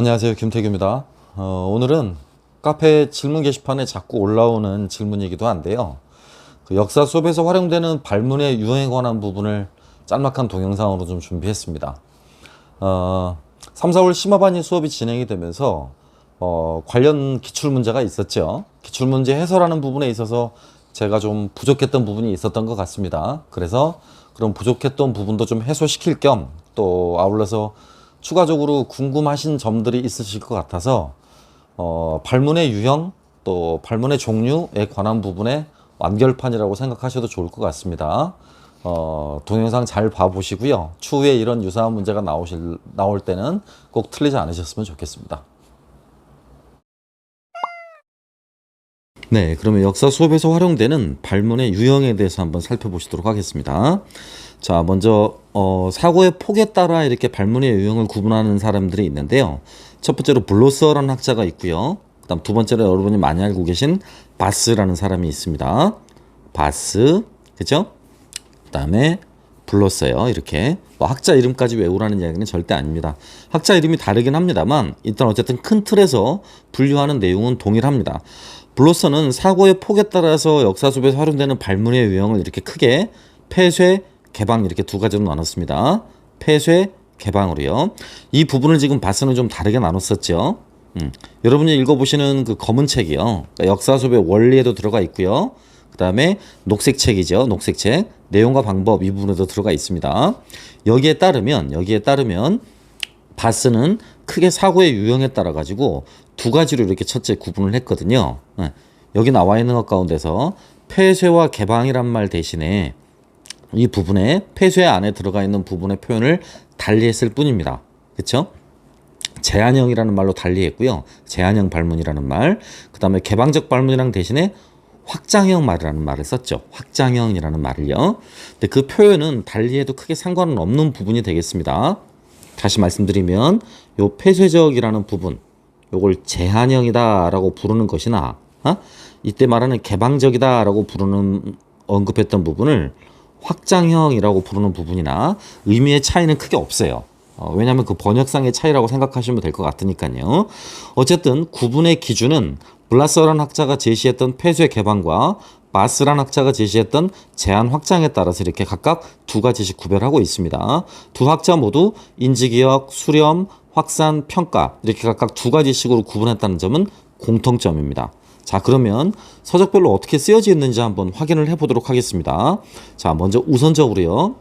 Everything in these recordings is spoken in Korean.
안녕하세요. 김태규입니다. 어, 오늘은 카페 질문 게시판에 자꾸 올라오는 질문이기도 한데요. 그 역사 수업에서 활용되는 발문의 유형에 관한 부분을 짤막한 동영상으로 좀 준비했습니다. 어, 3, 4월 심화반이 수업이 진행이 되면서 어, 관련 기출 문제가 있었죠. 기출 문제 해설하는 부분에 있어서 제가 좀 부족했던 부분이 있었던 것 같습니다. 그래서 그런 부족했던 부분도 좀 해소시킬 겸 또 아울러서 추가적으로 궁금하신 점들이 있으실 것 같아서 어, 발문의 유형 또 발문의 종류에 관한 부분에 완결판이라고 생각하셔도 좋을 것 같습니다. 어, 동영상 잘 봐보시고요. 추후에 이런 유사한 문제가 나오실, 나올 때는 꼭 틀리지 않으셨으면 좋겠습니다. 네, 그러면 역사 수업에서 활용되는 발문의 유형에 대해서 한번 살펴보시도록 하겠습니다. 자, 먼저 어, 사고의 폭에 따라 이렇게 발문의 유형을 구분하는 사람들이 있는데요. 첫 번째로 블로서라는 학자가 있고요. 그다음 두 번째로 여러분이 많이 알고 계신 바스라는 사람이 있습니다. 바스, 그죠? 그다음에 불렀어요. 이렇게 뭐 학자 이름까지 외우라는 이야기는 절대 아닙니다. 학자 이름이 다르긴 합니다만 일단 어쨌든 큰 틀에서 분류하는 내용은 동일합니다. 블로서는 사고의 폭에 따라서 역사 수업에서 활용되는 발문의 유형을 이렇게 크게 폐쇄, 개방 이렇게 두 가지로 나눴습니다. 폐쇄, 개방으로요. 이 부분을 지금 바스는 좀 다르게 나눴었죠. 음, 여러분이 읽어보시는 그 검은 책이요. 그러니까 역사 수업의 원리에도 들어가 있고요. 그 다음에 녹색 책이죠. 녹색 책. 내용과 방법 이 부분에도 들어가 있습니다. 여기에 따르면, 여기에 따르면 바스는 크게 사고의 유형에 따라 가지고 두 가지로 이렇게 첫째 구분을 했거든요. 예, 여기 나와 있는 것 가운데서 폐쇄와 개방이란 말 대신에 이 부분에 폐쇄 안에 들어가 있는 부분의 표현을 달리했을 뿐입니다. 그렇죠? 제한형이라는 말로 달리했고요. 제한형 발문이라는 말. 그 다음에 개방적 발문이랑 대신에 확장형 말이라는 말을 썼죠. 확장형이라는 말을요. 근데 그 표현은 달리해도 크게 상관은 없는 부분이 되겠습니다. 다시 말씀드리면 요 폐쇄적이라는 부분 요걸 제한형이다라고 부르는 것이나 어? 이때 말하는 개방적이다라고 부르는 언급했던 부분을 확장형이라고 부르는 부분이나 의미의 차이는 크게 없어요. 어, 왜냐하면 그 번역상의 차이라고 생각하시면 될 것 같으니까요. 어쨌든 구분의 기준은 블라서라는 학자가 제시했던 폐쇄 개방과 바스란 학자가 제시했던 제한 확장에 따라서 이렇게 각각 두 가지씩 구별하고 있습니다. 두 학자 모두 인지기억, 수렴, 확산, 평가 이렇게 각각 두 가지씩으로 구분했다는 점은 공통점입니다. 자 그러면 서적별로 어떻게 쓰여져 있는지 한번 확인을 해보도록 하겠습니다. 자 먼저 우선적으로요.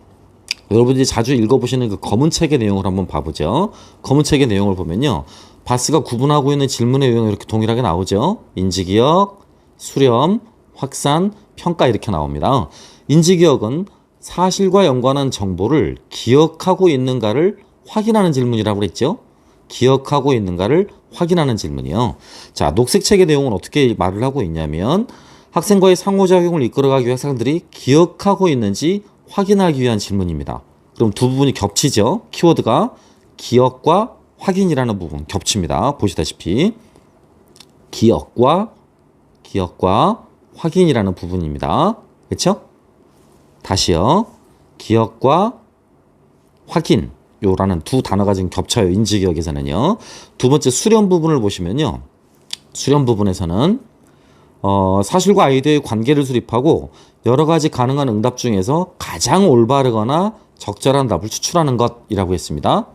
여러분들이 자주 읽어보시는 그 검은 책의 내용을 한번 봐보죠. 검은 책의 내용을 보면요. 바스가 구분하고 있는 질문의 유형이 이렇게 동일하게 나오죠. 인지기억, 수렴, 확산, 평가 이렇게 나옵니다. 인지기억은 사실과 연관한 정보를 기억하고 있는가를 확인하는 질문이라고 그랬죠. 기억하고 있는가를 확인하는 질문이요. 자, 녹색 책의 내용은 어떻게 말을 하고 있냐면 학생과의 상호작용을 이끌어가기 위해 학생들이 기억하고 있는지 확인하기 위한 질문입니다. 그럼 두 부분이 겹치죠. 키워드가 기억과 확인이라는 부분 겹칩니다. 보시다시피 기억과 기억과 확인이라는 부분입니다. 그렇죠? 다시요. 기억과 확인 요라는 두 단어가 지금 겹쳐요. 인지기억에서는요. 두 번째 수렴 부분을 보시면요. 수렴 부분에서는 어, 사실과 아이디어의 관계를 수립하고 여러 가지 가능한 응답 중에서 가장 올바르거나 적절한 답을 추출하는 것이라고 했습니다.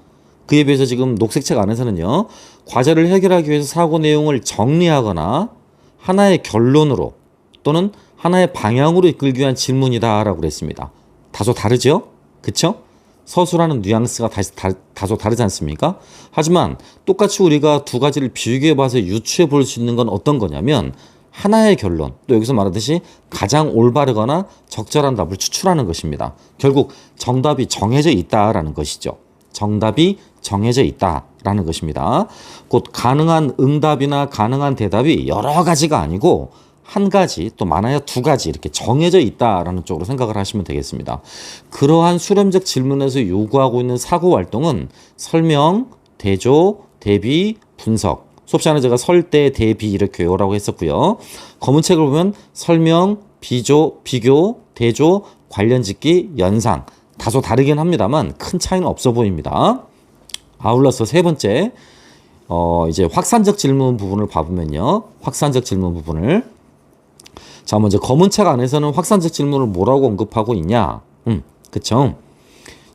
그에 비해서 지금 녹색책 안에서는요. 과제를 해결하기 위해서 사고 내용을 정리하거나 하나의 결론으로 또는 하나의 방향으로 이끌기 위한 질문이다라고 그랬습니다. 다소 다르죠? 그쵸? 서술하는 뉘앙스가 다시 다, 다소 다르지 않습니까? 하지만 똑같이 우리가 두 가지를 비교해 봐서 유추해 볼 수 있는 건 어떤 거냐면 하나의 결론, 또 여기서 말하듯이 가장 올바르거나 적절한 답을 추출하는 것입니다. 결국 정답이 정해져 있다라는 것이죠. 정답이 정해져 있다라는 것입니다. 곧 가능한 응답이나 가능한 대답이 여러 가지가 아니고 한 가지 또 많아야 두 가지 이렇게 정해져 있다라는 쪽으로 생각을 하시면 되겠습니다. 그러한 수렴적 질문에서 요구하고 있는 사고 활동은 설명, 대조, 대비, 분석. 수업 시간에 제가 설대, 대비 이렇게 외우라고 했었고요. 검은 책을 보면 설명, 비조, 비교, 대조, 관련 짓기, 연상. 다소 다르긴 합니다만 큰 차이는 없어 보입니다. 아울러서 세 번째, 어, 이제 확산적 질문 부분을 봐보면요. 확산적 질문 부분을. 자, 먼저 검은 책 안에서는 확산적 질문을 뭐라고 언급하고 있냐? 음, 그쵸.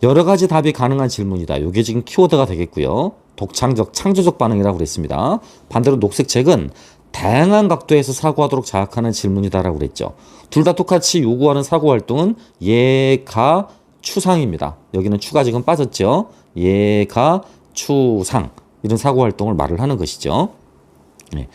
여러 가지 답이 가능한 질문이다. 이게 지금 키워드가 되겠고요. 독창적, 창조적 반응이라고 그랬습니다. 반대로 녹색 책은 다양한 각도에서 사고하도록 자극하는 질문이다라고 그랬죠. 둘 다 똑같이 요구하는 사고 활동은 예가 추상입니다. 여기는 추가 지금 빠졌죠. 예가 추상 이런 사고 활동을 말을 하는 것이죠. 네.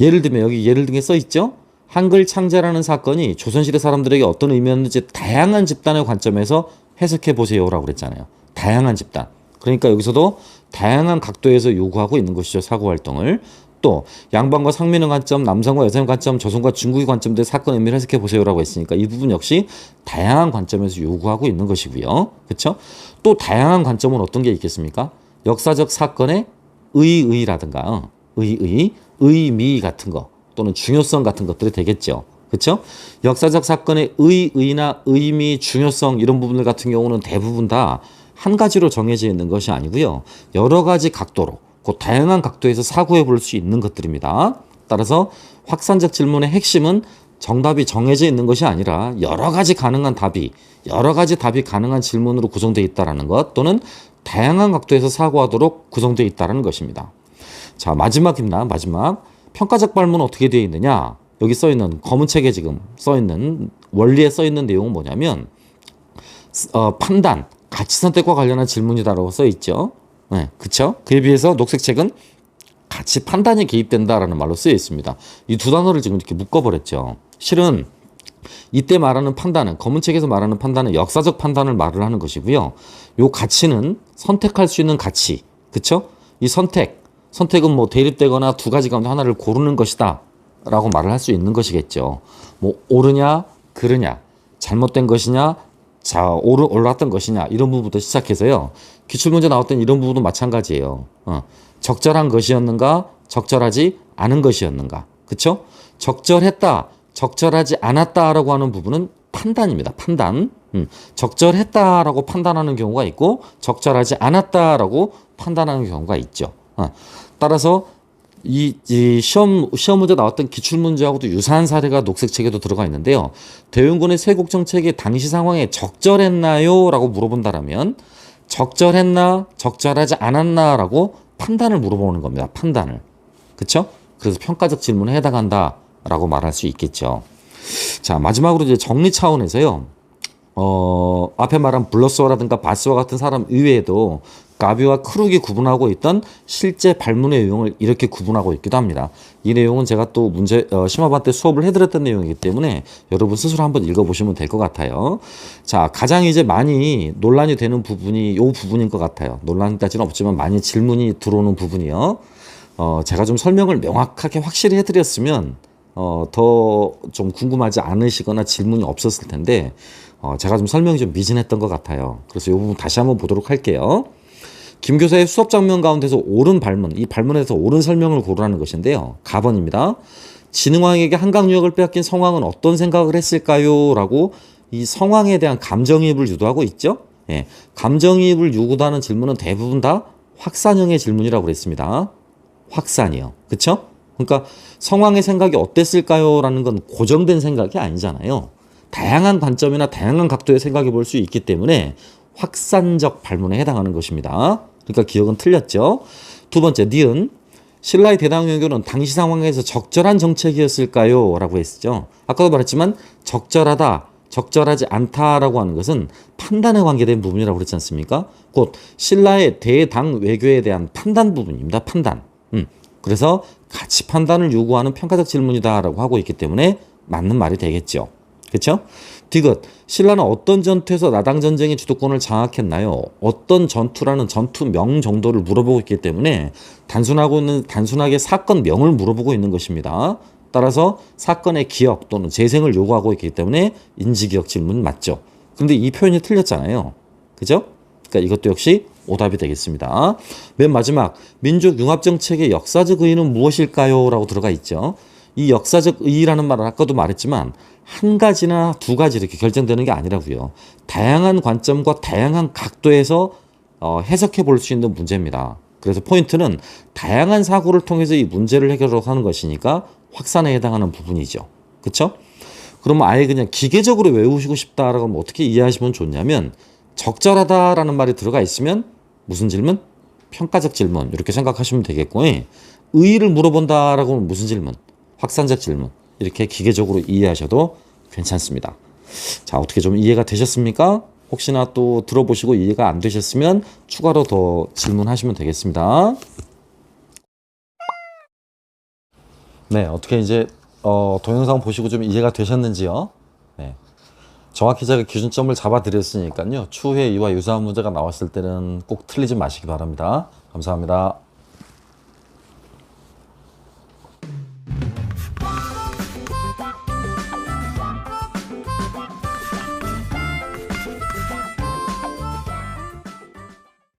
예를 들면 여기 예를 든게써 있죠. 한글 창제라는 사건이 조선시대 사람들에게 어떤 의미였는지 다양한 집단의 관점에서 해석해 보세요라고 그랬잖아요. 다양한 집단. 그러니까 여기서도 다양한 각도에서 요구하고 있는 것이죠. 사고 활동을. 또 양반과 상민의 관점, 남성과 여성의 관점, 조선과 중국의 관점들 사건 의미를 해석해 보세요라고 했으니까 이 부분 역시 다양한 관점에서 요구하고 있는 것이고요. 그렇죠? 또 다양한 관점은 어떤 게 있겠습니까? 역사적 사건의 의의라든가 어, 의의, 의미 같은 거 또는 중요성 같은 것들이 되겠죠. 그렇죠? 역사적 사건의 의 의나 의미, 중요성 이런 부분들 같은 경우는 대부분 다 한 가지로 정해져 있는 것이 아니고요. 여러 가지 각도로 그 다양한 각도에서 사고해 볼 수 있는 것들입니다. 따라서 확산적 질문의 핵심은 정답이 정해져 있는 것이 아니라 여러 가지 가능한 답이 여러 가지 답이 가능한 질문으로 구성되어 있다라는 것 또는 다양한 각도에서 사고하도록 구성되어 있다라는 것입니다. 자 마지막입니다. 마지막 평가적 발문은 어떻게 되어 있느냐? 여기 써 있는 검은 책에 지금 써 있는 원리에 써 있는 내용은 뭐냐면 어, 판단, 가치 선택과 관련한 질문이다라고 써 있죠. 네, 그렇죠? 그에 비해서 녹색 책은 가치 판단이 개입된다라는 말로 쓰여 있습니다. 이 두 단어를 지금 이렇게 묶어버렸죠. 실은 이때 말하는 판단은 검은 책에서 말하는 판단은 역사적 판단을 말을 하는 것이고요. 요 가치는 선택할 수 있는 가치, 그렇죠? 이 선택, 선택은 뭐 대립되거나 두 가지 가운데 하나를 고르는 것이다. 라고 말을 할 수 있는 것이겠죠. 뭐 옳으냐, 그르냐, 잘못된 것이냐, 자, 오르, 올랐던 것이냐, 이런 부분부터 시작해서요. 기출문제 나왔던 이런 부분도 마찬가지예요. 어, 적절한 것이었는가, 적절하지 않은 것이었는가. 그쵸? 적절했다, 적절하지 않았다라고 하는 부분은 판단입니다. 판단. 음, 적절했다라고 판단하는 경우가 있고, 적절하지 않았다라고 판단하는 경우가 있죠. 어, 따라서 이, 이 시험 시험 문제 나왔던 기출 문제하고도 유사한 사례가 녹색 책에도 들어가 있는데요. 대운군의 세국 정책이 당시 상황에 적절했나요?라고 물어본다라면 적절했나, 적절하지 않았나라고 판단을 물어보는 겁니다. 판단을. 그렇죠? 그래서 평가적 질문에 해당한다라고 말할 수 있겠죠. 자, 마지막으로 이제 정리 차원에서요. 어, 앞에 말한 블러스와라든가 바스와 같은 사람 이외에도 가비와 크룩이 구분하고 있던 실제 발문의 유형을 이렇게 구분하고 있기도 합니다. 이 내용은 제가 또 문제 어, 심화반 때 수업을 해드렸던 내용이기 때문에 여러분 스스로 한번 읽어보시면 될 것 같아요. 자, 가장 이제 많이 논란이 되는 부분이 이 부분인 것 같아요. 논란까지는 없지만 많이 질문이 들어오는 부분이요. 어, 제가 좀 설명을 명확하게 확실히 해드렸으면 어, 더 좀 궁금하지 않으시거나 질문이 없었을 텐데 어, 제가 좀 설명이 좀 미진했던 것 같아요. 그래서 이 부분 다시 한번 보도록 할게요. 김 교사의 수업 장면 가운데서 옳은 발문, 이 발문에서 옳은 설명을 고르라는 것인데요. 가번입니다. 진흥왕에게 한강유역을 빼앗긴 성왕은 어떤 생각을 했을까요? 라고 이 성왕에 대한 감정이입을 유도하고 있죠. 예, 감정이입을 유도하는 질문은 대부분 다 확산형의 질문이라고 그랬습니다. 확산이요. 그쵸? 그러니까 성왕의 생각이 어땠을까요? 라는 건 고정된 생각이 아니잖아요. 다양한 관점이나 다양한 각도의 생각해 볼 수 있기 때문에 확산적 발문에 해당하는 것입니다. 그러니까 기억은 틀렸죠. 두 번째, 니은. 신라의 대당 외교는 당시 상황에서 적절한 정책이었을까요? 라고 했었죠. 아까도 말했지만 적절하다, 적절하지 않다라고 하는 것은 판단에 관계된 부분이라고 그랬지 않습니까? 곧 신라의 대당 외교에 대한 판단 부분입니다. 판단. 음. 그래서 가치 판단을 요구하는 평가적 질문이다라고 하고 있기 때문에 맞는 말이 되겠죠. 그렇죠? 디귿 신라는 어떤 전투에서 나당 전쟁의 주도권을 장악했나요? 어떤 전투라는 전투명 정도를 물어보고 있기 때문에 단순하고 있는 단순하게 사건명을 물어보고 있는 것입니다. 따라서 사건의 기억 또는 재생을 요구하고 있기 때문에 인지기억 질문 맞죠. 근데 이 표현이 틀렸잖아요. 그죠? 그러니까 이것도 역시 오답이 되겠습니다. 맨 마지막 민족 융합 정책의 역사적 의의는 무엇일까요? 라고 들어가 있죠. 이 역사적 의의라는 말은 아까도 말했지만 한 가지나 두 가지 이렇게 결정되는 게 아니라고요. 다양한 관점과 다양한 각도에서 어, 해석해 볼 수 있는 문제입니다. 그래서 포인트는 다양한 사고를 통해서 이 문제를 해결하려고 하는 것이니까 확산에 해당하는 부분이죠. 그렇죠? 그러면 아예 그냥 기계적으로 외우시고 싶다라고 하면 어떻게 이해하시면 좋냐면 적절하다라는 말이 들어가 있으면 무슨 질문? 평가적 질문 이렇게 생각하시면 되겠고 예. 의의를 물어본다라고 하면 무슨 질문? 확산적 질문 이렇게 기계적으로 이해하셔도 괜찮습니다. 자 어떻게 좀 이해가 되셨습니까? 혹시나 또 들어보시고 이해가 안 되셨으면 추가로 더 질문하시면 되겠습니다. 네 어떻게 이제 어, 동영상 보시고 좀 이해가 되셨는지요? 네. 정확히 제가 기준점을 잡아드렸으니까요. 추후에 이와 유사한 문제가 나왔을 때는 꼭 틀리지 마시기 바랍니다. 감사합니다.